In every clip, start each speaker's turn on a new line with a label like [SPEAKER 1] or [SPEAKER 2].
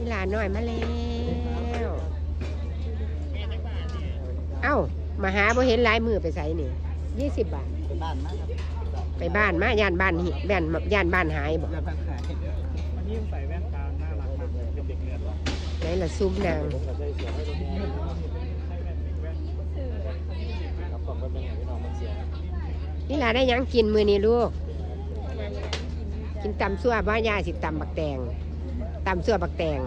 [SPEAKER 1] นี่หลานน้อยมาแล้ว เอ้า มาหาบ่เห็นหลายมือไปใส่นี่ยี่สิบบาท
[SPEAKER 2] ไปบ้านมากครับ
[SPEAKER 1] ไปบ้านมาย่านบ้านหิบ้านย่านบ้านหายบ่
[SPEAKER 2] อย่าพักหาย
[SPEAKER 3] วันนี้ใส่แว่นตาน่ารักมากเลยเป็นเด็กเรียนหรอ
[SPEAKER 1] ไหนละซุ้มนาง
[SPEAKER 3] ผมก็ได้เสียให้ตัวนี้ใช้แว่นเด็กแว่นครับผมก็เป็นอย่างที่น้องมันเสีย
[SPEAKER 1] นี่หลานได้หยังกินมือนี่ลูก กินตำซั่วบ้ายาสิตำบักแตง ตำซั่วบักแตง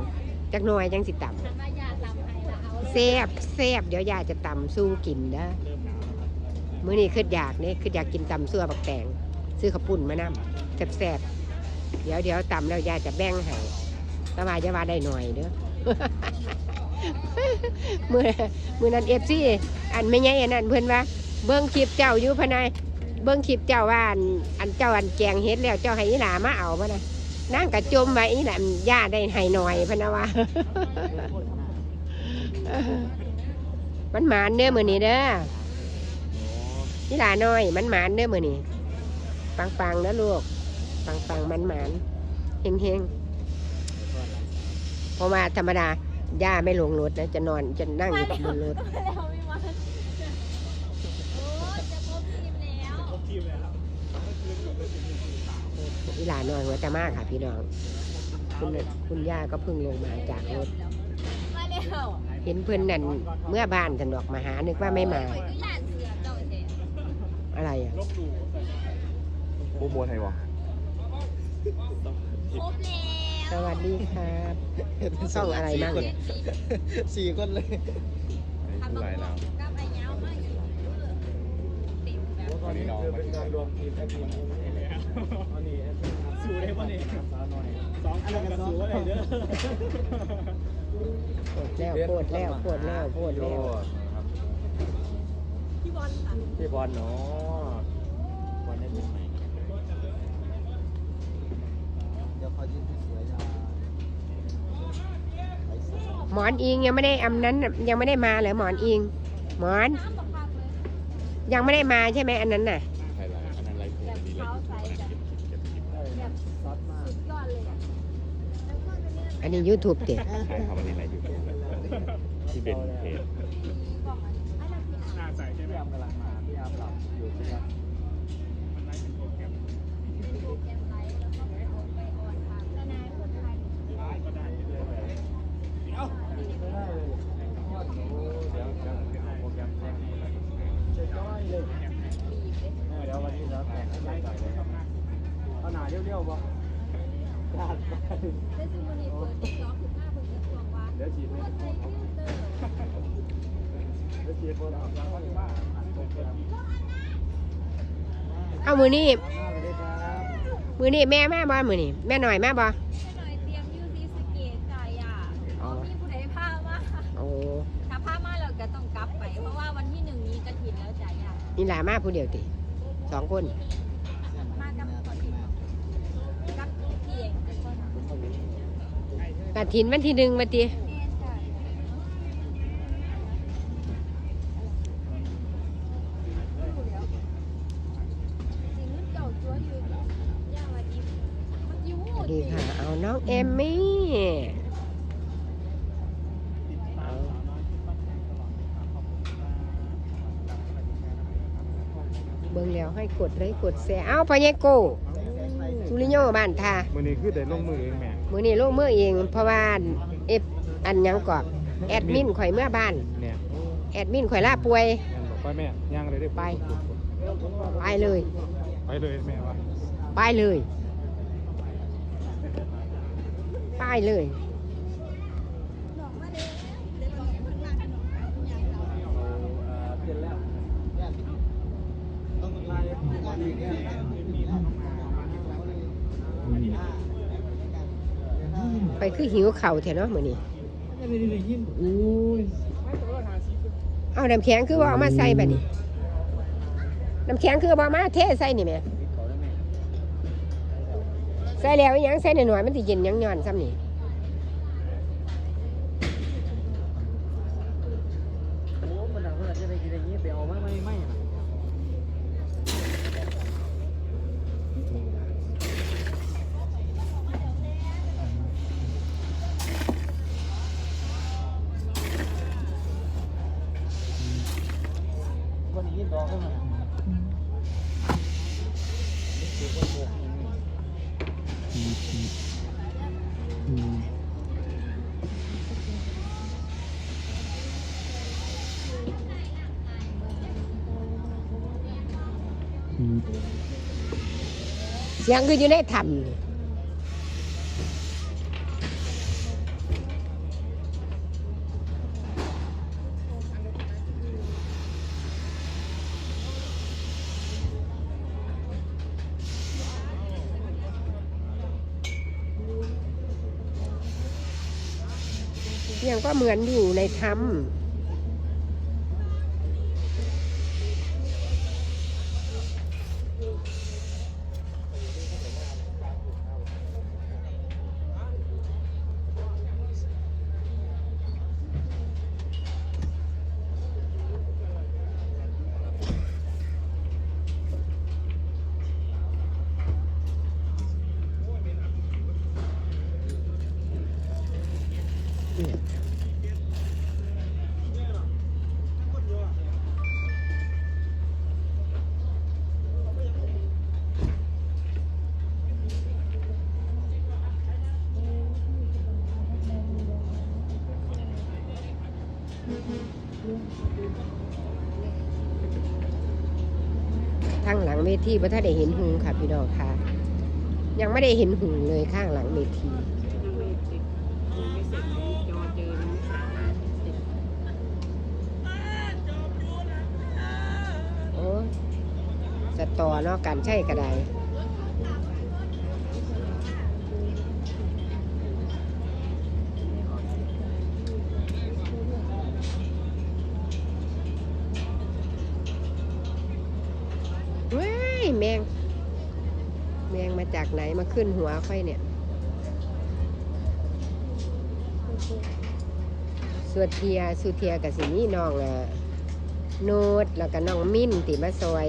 [SPEAKER 1] จักหน่อยจังสิตำแซบแซบเดี๋ยวยาจะตำสู้กินนะ
[SPEAKER 3] เริ่มหนาวแล้วครับ
[SPEAKER 1] มื้อนี้คืออยากนี่คืออยากกินตำซั่วบักแตงซื้อข้าวปุ้นมานํแซ่บเดี๋ยวเดี๋ยวตำแล้วยาจะแบ่งให้แต่ว่าจะว่าได้หน่อยเด้อมือมือนั้นเอฟซีอันไม่ใหญ่อันนั้นเพิ่นว่าเบิ้งคลิปเจ้าอยู่พะนายเบิ้งคลิปเจ้าว่าอันอันเจ้าอันแจงเฮ็ดแล้วเจ้าให้อีหลามาเอาพะนะ นั่งกระจมไว้อีหลาย่าได้ให้หน่อยพะนะว่ามันหมานเด้อมือนี้เด้ออีหลาน้อย มันหมานเด้อมือนี้ปังปังๆนะลูก ปังปังๆมันหมานเฮงเฮงเพราะว่าธรรมดาย่าไม่ลงรถนะจะนอนจะนั่งอยู่บนรถ
[SPEAKER 4] แล้วไม่มาโอ้จะครบทีมแล้ว
[SPEAKER 3] ครบทีมเลยครับ
[SPEAKER 1] อีหลาน้อยหัวจะมากค่ะพี่น้อง คุณคุณย่าก็เพิ่งลงมาจากรถ
[SPEAKER 4] มาแล้ว
[SPEAKER 1] เห็นเพื่อนนั่นเมื่อบ้านสันดอกมาหานึกว่าไม่มา
[SPEAKER 4] ข่อยก็ย่านเสือเจ้าเจ๊
[SPEAKER 1] อะไรอะ
[SPEAKER 3] ลบดู
[SPEAKER 2] บูมวนให้บ่
[SPEAKER 4] ครบแล้ว
[SPEAKER 1] สวัสดีครับช่องอะไรบ้างเนี่ย
[SPEAKER 2] สี่คนเลย
[SPEAKER 4] ทำมาบอกกับไอ้เงามาอยู่เต็มแบบ
[SPEAKER 3] วันนี้น้องเป็นการรวมทีมแอดมินวันนี้สู้ได้ป่ะนี่สองคนกับสู้อะไรเด้อ
[SPEAKER 1] ปวดแล้วปวดแล้วปวดแล้วปวดแล้ว
[SPEAKER 4] พี่บอลค่ะ
[SPEAKER 3] พี่บอลเนาะบอลได้เป็นไหม
[SPEAKER 2] เดี๋ยวเขายืนสวยๆจะไปสวย
[SPEAKER 1] หมอนอิงยังไม่ได้อำนั้นยังไม่ได้มาเหรอหมอนอิง หมอน
[SPEAKER 4] ยั
[SPEAKER 1] งไม่ได้มาใช่ไหมอันนั้นน่ะ
[SPEAKER 3] ใครไรอันนั้นไรผมดีเลย
[SPEAKER 2] ซอสมาก
[SPEAKER 4] สุดยอดเลยอะแล้วก็ อันนี้
[SPEAKER 1] ยูทูบเด็ด
[SPEAKER 3] ใช่ครับวันนี้ไรยูที่เป็นเพจ
[SPEAKER 4] บอกอันอันนั้นคือ
[SPEAKER 3] หน้าใสใช่ไหมพี่อามกำลังมาพี่อาหลับอยู่ใช่ไหมมัน
[SPEAKER 4] ไลฟ์เป็น
[SPEAKER 3] เรื่อยๆไปเดี๋ยวเดี๋ยวเดี๋ยวเอาโปรแกรมแจ้งให้เดี๋ยววันนี้เราแต่งให้ใหญ่หน่อยเลยครับเอาหนาเรียวๆบ่ ลาดไป
[SPEAKER 4] ได้ซื้อมันนี่เปิดติ๊กต็อกขึ้นมาเพิ่งจะทวงว่า
[SPEAKER 3] เดี๋ยวฉีด
[SPEAKER 4] ใส่ฟิลเตอร์
[SPEAKER 3] เดี๋ยวฉีดโบราณล้านโปรแกรม
[SPEAKER 1] เอามือนี่
[SPEAKER 3] มื
[SPEAKER 1] อนี่แม่แมาบ่มือนี่แม่หน่อยมาบ่
[SPEAKER 4] แม่หน่อยเตรียมยูซีสเกตจ่ายอะเพรามีผู้ใดพามา
[SPEAKER 1] โอ้
[SPEAKER 4] ถ้าพามาเราก็ต้องกลับไป เพราะว่าวันที่หนึ่งนี้กระถินแล้วจ่ายอะ
[SPEAKER 1] นี่หลามาผู้เดียวติสองคน
[SPEAKER 4] มากับกระถินกับพี่เองเป็นคนทำ
[SPEAKER 1] กระถินวันที่หนึ่งมาตีดีค่ะ เอาน้องเอมมี่เบิ่งแล้วให้กดเลยกดแชร์เอาพญโกสุ ริโยบ้านทา
[SPEAKER 3] มือนี้คือได้ลงมือเองแม่
[SPEAKER 1] มือนี้ลงมือเองเพราะว่าเอฟอันหยังกอบแอดมินข่อยเมื่อบ้าน
[SPEAKER 3] เนี่ย
[SPEAKER 1] แอดมินข่อยลาป่วย
[SPEAKER 3] แม่บอกไปแม่ย่างเลยได้
[SPEAKER 1] ไปไปเลย
[SPEAKER 3] ไปเลยแม่วะ
[SPEAKER 1] ไปเลย ไปเลย
[SPEAKER 3] เปลี่ยนแล้ว
[SPEAKER 2] ต้องไล่วันนี้เนี่ย
[SPEAKER 1] ไป คือหิวเข่าวแถวเนาะมือนี้
[SPEAKER 3] ไม่ได้ได้ยิน
[SPEAKER 1] อุ้ย
[SPEAKER 3] ไม่แต่ว่าหาซี
[SPEAKER 1] เอาน้ำแข็งคือว่าเอามาใส่แบบนี้น้ำแข็งคือว่ามาเทใส่นี่แหม่ใส่แล้วอีหยังใส่หน่อยๆมันสิเย็นหยังย้อนซ้ำนี่
[SPEAKER 2] โอ้มันดังเพื่อนจะได้กินอย่างนี้ไปเอาไม่ไม่ไม่ อกขึ้นมา
[SPEAKER 1] เสียงคืออยู่ในถ้ำ ยังก็เหมือนอยู่ในถ้ำ ข้างหลังเวทีพระท่านได้เห็นหุงค่ะพี่น้องค่ะ ยังไม่ได้เห็นหุงเลยข้างหลังเวทีโอ้ส ตอเนาะการใช้กระไดเว้ยแมง แมงมาจากไหนมาขึ้นหัวค่อยเนี่ย สุเทีย สุเทียกับสินี่น้องอะโนดแล้วก็น้องมิ้นติมาซอย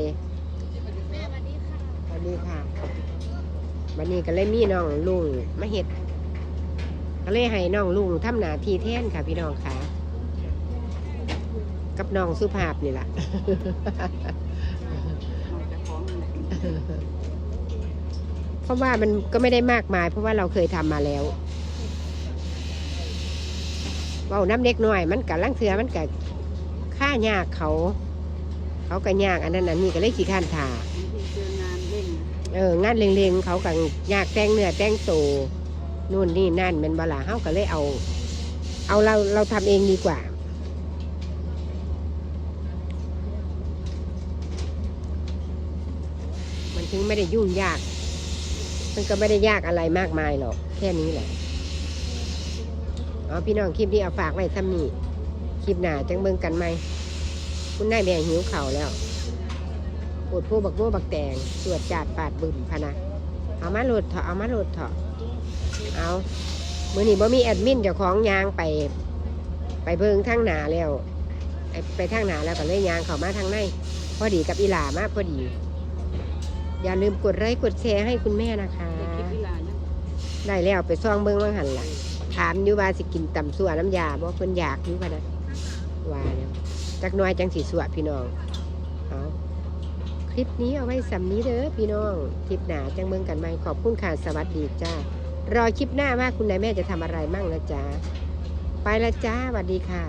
[SPEAKER 4] แม่วันนี้ค่ะ
[SPEAKER 1] สวัส ดีค่ะวันนี้ก็เลยมีน้องลุงมาเห็ดก็เลยให้น้องลุงทำหน้าที่แทนค่ะ พี่น้องค่ะ กับน้องสุภาพนี่แหละเพราะว่ามันก็ไม่ได้มากมาย เพราะว่าเราเคยทำมาแล้วเว่าน้ำเล็กน้อย มันกับลังเทือมันกับค่ายากเขา เขาก็ยากอันนั้นอันนี้ก็เลยขี้ข้านถา เอองานเล็งๆเขาก็ยากแต่งเนื้อแต่งโตวนู่นนี่นั่นเป็นบลาเขาก็เลยเอา เอาเราเราทำเองดีกว่า มันถึงไม่ได้ยุ่งยาก มันก็ไม่ได้ยากอะไรมากมายหรอกแค่นี้แหละเอาพี่น้องคลิปนี้เอาฝากไว้ซ้ำนี่คลิปหน้าจังเบิ่งกันไหมคุณนายแบงหิวเข่าแล้ว ปวดผู้บักโม่บักแตงสวดจาดปาดบึมพะนะเอามาโหลดเถอะเอามาโหลดเถอะเอามือนี้บ่มีแอดมินเจ้าของยางไป ไปเบิ่งทางหนาแล้วไอ้ไปทางหนาแล้วก็เลยยางเข้ามาทางในพอดีกับอีหลามาพอดี อย่าลืมกดไลค์กดแชร์ให้คุณแม่นะคะได้แล้วไปซ่องเบิ้งว่างหันละถามอยู่ว่าสิกินตำสั่วน้ำยาบ่เพิ่นอยากอยู่พะนะว่าแล้วจักหน้อยจังสีสวดพี่น้องเอา คลิปนี้เอาไว้สำนี้เด้อพี่น้อง คลิปหนาจังเมืองกันไหมขอบคุณค่ะสวัสดีจ้ารอคลิปหน้าว่าคุณนายแม่จะทำอะไรมั่งนะจ๊ะไปละจ้าสวัสดีค่ะ